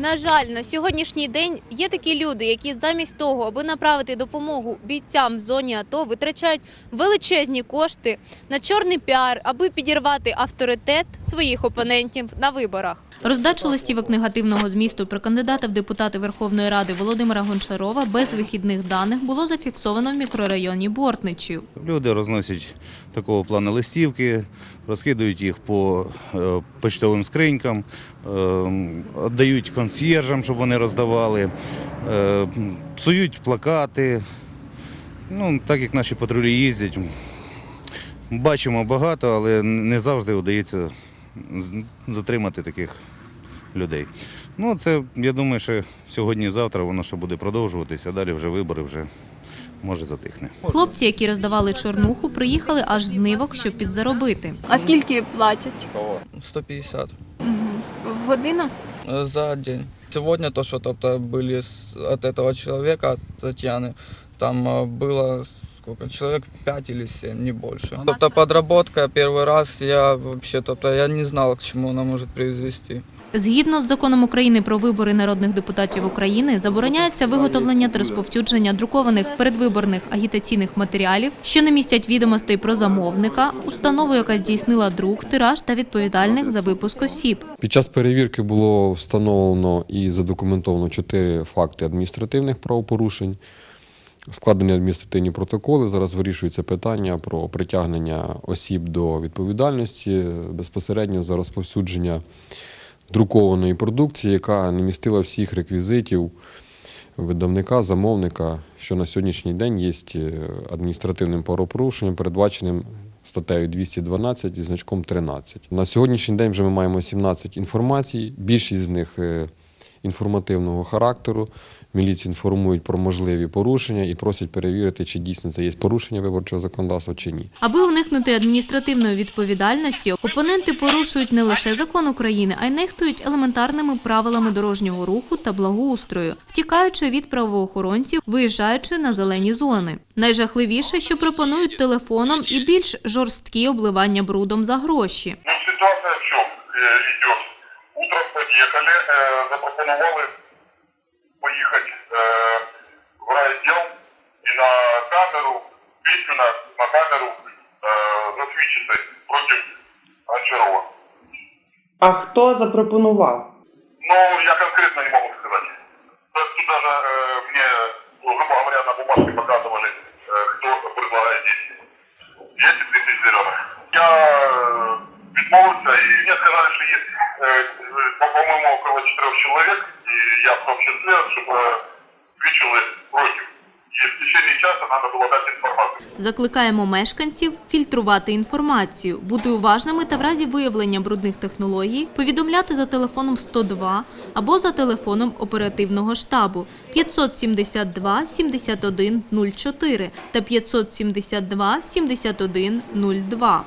На жаль, на сьогоднішній день є такі люди, які замість того, аби направити допомогу бійцям в зоні АТО, витрачають величезні кошти на чорний піар, аби підірвати авторитет своїх опонентів на виборах. Роздачу листівок негативного змісту про кандидата в депутати Верховної Ради Володимира Гончарова без вихідних даних було зафіксовано в мікрорайоні Бортничів. Люди розносять такого плану листівки, розкидують їх по е, почтовим скринькам, е, віддають консьєржам, щоб вони роздавали, е, псують плакати. Ну, так як наші патрулі їздять, бачимо багато, але не завжди вдається затримати таких людей. Ну, це, я думаю, що сьогодні-завтра воно ще буде продовжуватися, а далі вже вибори вже може затихне. Хлопці, які роздавали чорнуху, приїхали аж з нивок, щоб підзаробити. А скільки платять? Кого? 150 В годину? э, за день. Сегодня то, что тобто были с- от этого человека, от Татьяны, там э, было сколько, человек 5 или 7, не больше. Тобто подработка первый раз я вообще, тобто я не знал, к чему она может привести. Згідно з законом України про вибори народних депутатів України, забороняється виготовлення та розповсюдження друкованих передвиборних агітаційних матеріалів, що не містять відомостей про замовника, установу, яка здійснила друк, тираж та відповідальних за випуск осіб. Під час перевірки було встановлено і задокументовано чотири факти адміністративних правопорушень. Складені адміністративні протоколи. Зараз вирішується питання про притягнення осіб до відповідальності безпосередньо за розповсюдження друкованої продукції, яка не містила всіх реквізитів видавника, замовника, що на сьогоднішній день є е, адміністративним правопорушенням, передбаченим статтею 212 і значком 13. На сьогоднішній день вже ми маємо 17 інформацій, більшість з них е, інформативного характеру Міліцію інформують про можливі порушення і просять перевірити, чи дійсно це є порушення виборчого законодавства чи ні. Аби уникнути адміністративної відповідальності, опоненти порушують не лише закон України, а й нехтують елементарними правилами дорожнього руху та благоустрою, втікаючи від правоохоронців, виїжджаючи на зелені зони. Найжахливіше, що пропонують телефоном і більш жорсткі обливання брудом за гроші. Ну, ситуация в чем э, идет? Утром подъехали, э, запропоновали поехать э, в райотдел и на камеру, Петю на, на камеру э, засвідчити проти Гончарова. А хто запропонував? Ну, я конкретно не могу сказать. То есть Тут даже э, мне, ну, грубо говоря, на бумажке показывали, э, кто предлагает деньги. 10 тысяч зеленых. Я э, відмовився, і мені сказали, що є, э, э, по-моєму, около 4 чоловік, я в тому числі, щоб э, свідчили проти. І в течение часу треба було дати інформацію. Закликаємо мешканців фільтрувати інформацію, бути уважними та в разі виявлення брудних технологій повідомляти за телефоном 102 або за телефоном оперативного штабу 572 71 04 та 572 71 02.